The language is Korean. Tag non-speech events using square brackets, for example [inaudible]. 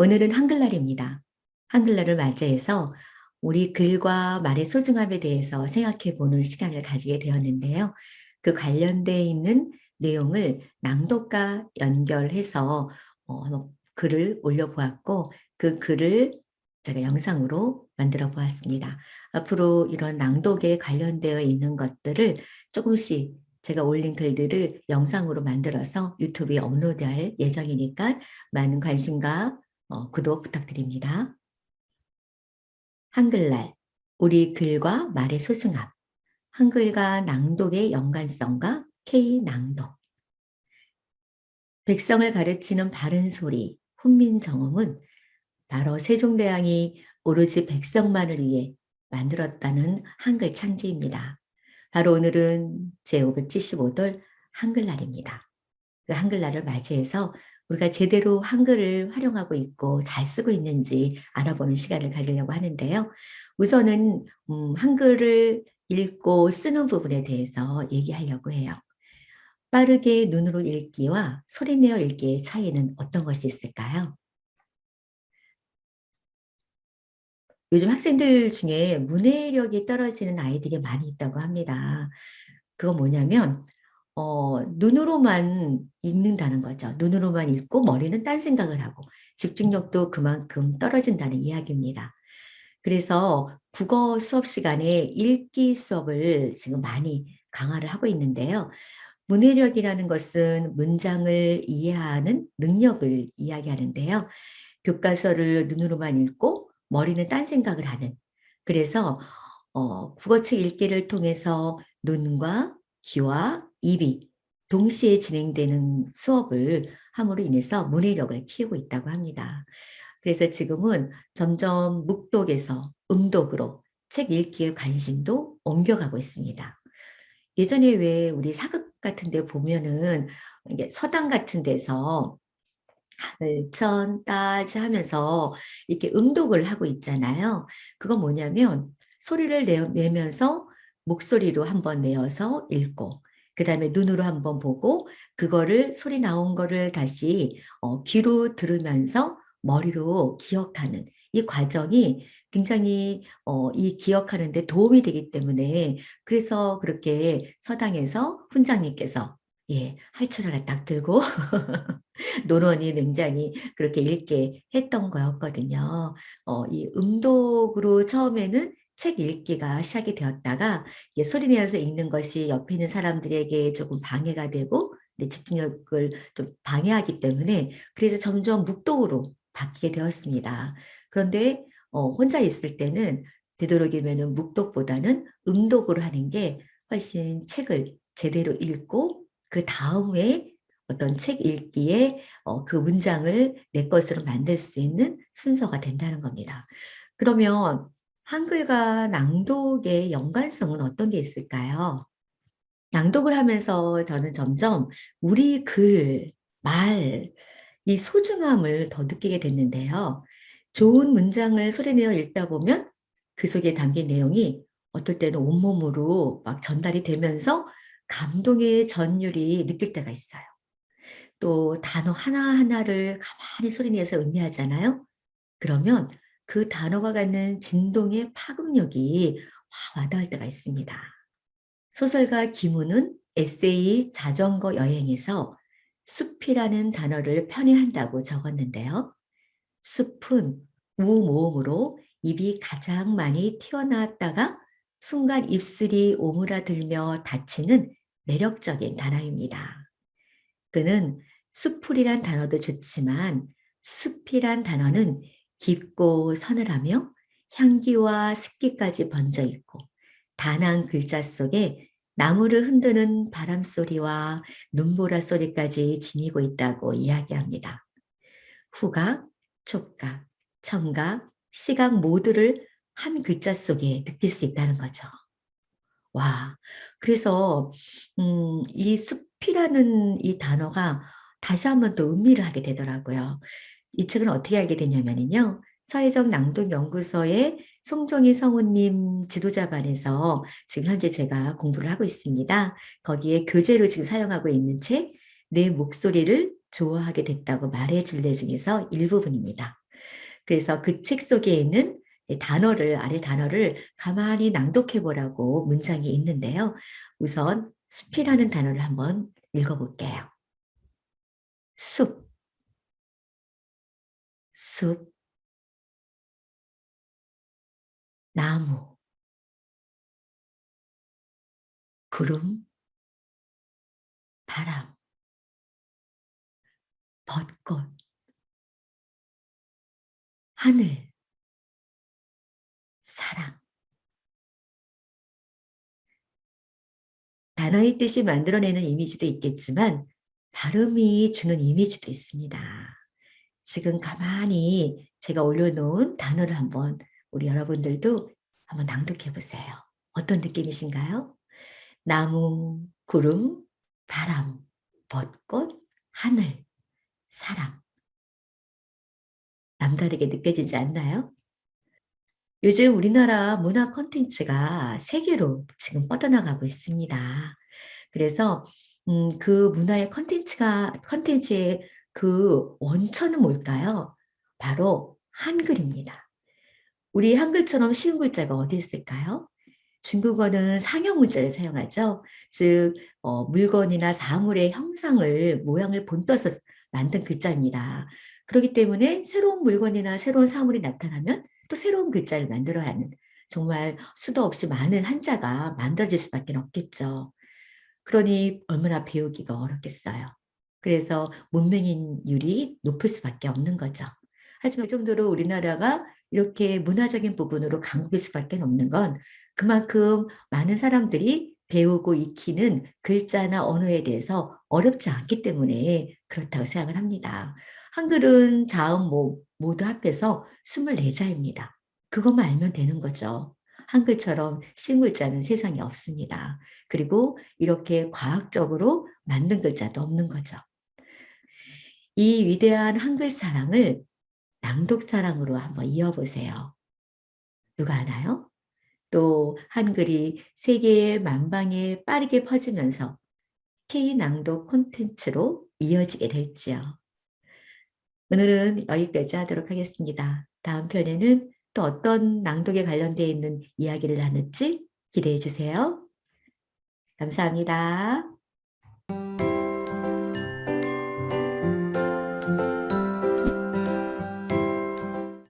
오늘은 한글날입니다. 한글날을 맞이해서 우리 글과 말의 소중함에 대해서 생각해 보는 시간을 가지게 되었는데요. 그 관련되어 있는 내용을 낭독과 연결해서 어, 글을 올려보았고 그 글을 제가 영상으로 만들어 보았습니다. 앞으로 이런 낭독에 관련되어 있는 것들을 조금씩 제가 올린 글들을 영상으로 만들어서 유튜브에 업로드할 예정이니까 많은 관심과 어, 구독 부탁드립니다. 한글날, 우리 글과 말의 소중함, 한글과 낭독의 연관성과 K낭독. 백성을 가르치는 바른 소리, 훈민정음은 바로 세종대왕이 오로지 백성만을 위해 만들었다는 한글 창제입니다. 바로 오늘은 제575돌 한글날입니다. 그 한글날을 맞이해서 우리가 제대로 한글을 활용하고 있고 잘 쓰고 있는지 알아보는 시간을 가지려고 하는데요. 우선은 음, 한글을 읽고 쓰는 부분에 대해서 얘기하려고 해요. 빠르게 눈으로 읽기와 소리내어 읽기의 차이는 어떤 것이 있을까요? 요즘 학생들 중에 문해력이 떨어지는 아이들이 많이 있다고 합니다. 그거 뭐냐면 어, 눈으로만 읽는다는 거죠. 눈으로만 읽고 머리는 딴 생각을 하고 집중력도 그만큼 떨어진다는 이야기입니다. 그래서 국어 수업 시간에 읽기 수업을 지금 많이 강화를 하고 있는데요. 문해력이라는 것은 문장을 이해하는 능력을 이야기하는데요. 교과서를 눈으로만 읽고 머리는 딴 생각을 하는. 그래서 어, 국어책 읽기를 통해서 눈과 귀와 입이 동시에 진행되는 수업을 함으로 인해서 문해력을 키우고 있다고 합니다. 그래서 지금은 점점 묵독에서 음독으로 책 읽기에 관심도 옮겨가고 있습니다. 예전에 왜 우리 사극 같은 데 보면은 서당 같은 데서 하늘 천 따지 하면서 이렇게 음독을 하고 있잖아요. 그거 뭐냐면 소리를 내면서 목소리로 한번 내어서 읽고 그 다음에 눈으로 한번 보고 그거를 소리 나온 거를 다시 어, 귀로 들으면서 머리로 기억하는 이 과정이 굉장히 어, 이 기억하는 데 도움이 되기 때문에 그래서 그렇게 서당에서 훈장님께서 예, 할초를 딱 들고 [laughs] 노론이 굉장히 그렇게 읽게 했던 거였거든요. 어, 이 음독으로 처음에는 책 읽기가 시작이 되었다가 소리 내어서 읽는 것이 옆에 있는 사람들에게 조금 방해가 되고 내 집중력을 좀 방해하기 때문에 그래서 점점 묵독으로 바뀌게 되었습니다. 그런데 어, 혼자 있을 때는 되도록이면 묵독보다는 음독으로 하는 게 훨씬 책을 제대로 읽고 그 다음에 어떤 책 읽기에 어, 그 문장을 내 것으로 만들 수 있는 순서가 된다는 겁니다. 그러면 한글과 낭독의 연관성은 어떤 게 있을까요? 낭독을 하면서 저는 점점 우리 글, 말, 이 소중함을 더 느끼게 됐는데요. 좋은 문장을 소리내어 읽다 보면 그 속에 담긴 내용이 어떨 때는 온몸으로 막 전달이 되면서 감동의 전율이 느낄 때가 있어요. 또 단어 하나하나를 가만히 소리내서 음미하잖아요. 그러면 그 단어가 갖는 진동의 파급력이 와닿을 때가 있습니다. 소설가 김우는 에세이 자전거 여행에서 숲이라는 단어를 편애한다고 적었는데요. 숲은 우 모음으로 입이 가장 많이 튀어나왔다가 순간 입술이 오므라들며 닫히는 매력적인 단어입니다. 그는 숲풀이란 단어도 좋지만 숲이란 단어는 깊고 서늘하며 향기와 습기까지 번져 있고 단한 글자 속에 나무를 흔드는 바람 소리와 눈보라 소리까지 지니고 있다고 이야기합니다. 후각, 촉각, 청각, 시각 모두를 한 글자 속에 느낄 수 있다는 거죠. 와, 그래서 음, 이 숲이라는 이 단어가 다시 한번 또 의미를 하게 되더라고요. 이 책은 어떻게 알게 되냐면요. 사회적 낭독연구소의 송정희 성우님 지도자반에서 지금 현재 제가 공부를 하고 있습니다. 거기에 교재로 지금 사용하고 있는 책, 내 목소리를 좋아하게 됐다고 말해 줄래 중에서 일부분입니다. 그래서 그 책 속에 있는 단어를 아래 단어를 가만히 낭독해 보라고 문장이 있는데요. 우선 숲이라는 단어를 한번 읽어볼게요. 숲, 숲, 나무, 구름, 바람, 벚꽃, 하늘, 사랑. 단어의 뜻이 만들어내는 이미지도 있겠지만 발음이 주는 이미지도 있습니다. 지금 가만히 제가 올려놓은 단어를 한번 우리 여러분들도 한번 낭독해 보세요. 어떤 느낌이신가요? 나무, 구름, 바람, 벚꽃, 하늘, 사랑. 남다르게 느껴지지 않나요? 요즘 우리나라 문화 콘텐츠가 세계로 지금 뻗어나가고 있습니다. 그래서 음, 그 문화의 콘텐츠가 콘텐츠의 그 원천은 뭘까요? 바로 한글입니다. 우리 한글처럼 쉬운 글자가 어디 있을까요? 중국어는 상형 문자를 사용하죠. 즉 어, 물건이나 사물의 형상을 모양을 본떠서 만든 글자입니다. 그렇기 때문에 새로운 물건이나 새로운 사물이 나타나면 또 새로운 글자를 만들어야 하는 정말 수도 없이 많은 한자가 만들어질 수밖에 없겠죠. 그러니 얼마나 배우기가 어렵겠어요. 그래서 문맹인율이 높을 수밖에 없는 거죠. 하지만 그 정도로 우리나라가 이렇게 문화적인 부분으로 강국일 수밖에 없는 건 그만큼 많은 사람들이 배우고 익히는 글자나 언어에 대해서 어렵지 않기 때문에 그렇다고 생각을 합니다. 한글은 자음 모, 모두 합해서 24자입니다. 그것만 알면 되는 거죠. 한글처럼 쉬운 글자는 세상에 없습니다. 그리고 이렇게 과학적으로 만든 글자도 없는 거죠. 이 위대한 한글 사랑을 낭독 사랑으로 한번 이어보세요. 누가 아나요? 또 한글이 세계의 만방에 빠르게 퍼지면서 K-낭독 콘텐츠로 이어지게 될지요. 오늘은 여기까지 하도록 하겠습니다. 다음 편에는 또 어떤 낭독에 관련되어 있는 이야기를 나눌지 기대해 주세요. 감사합니다.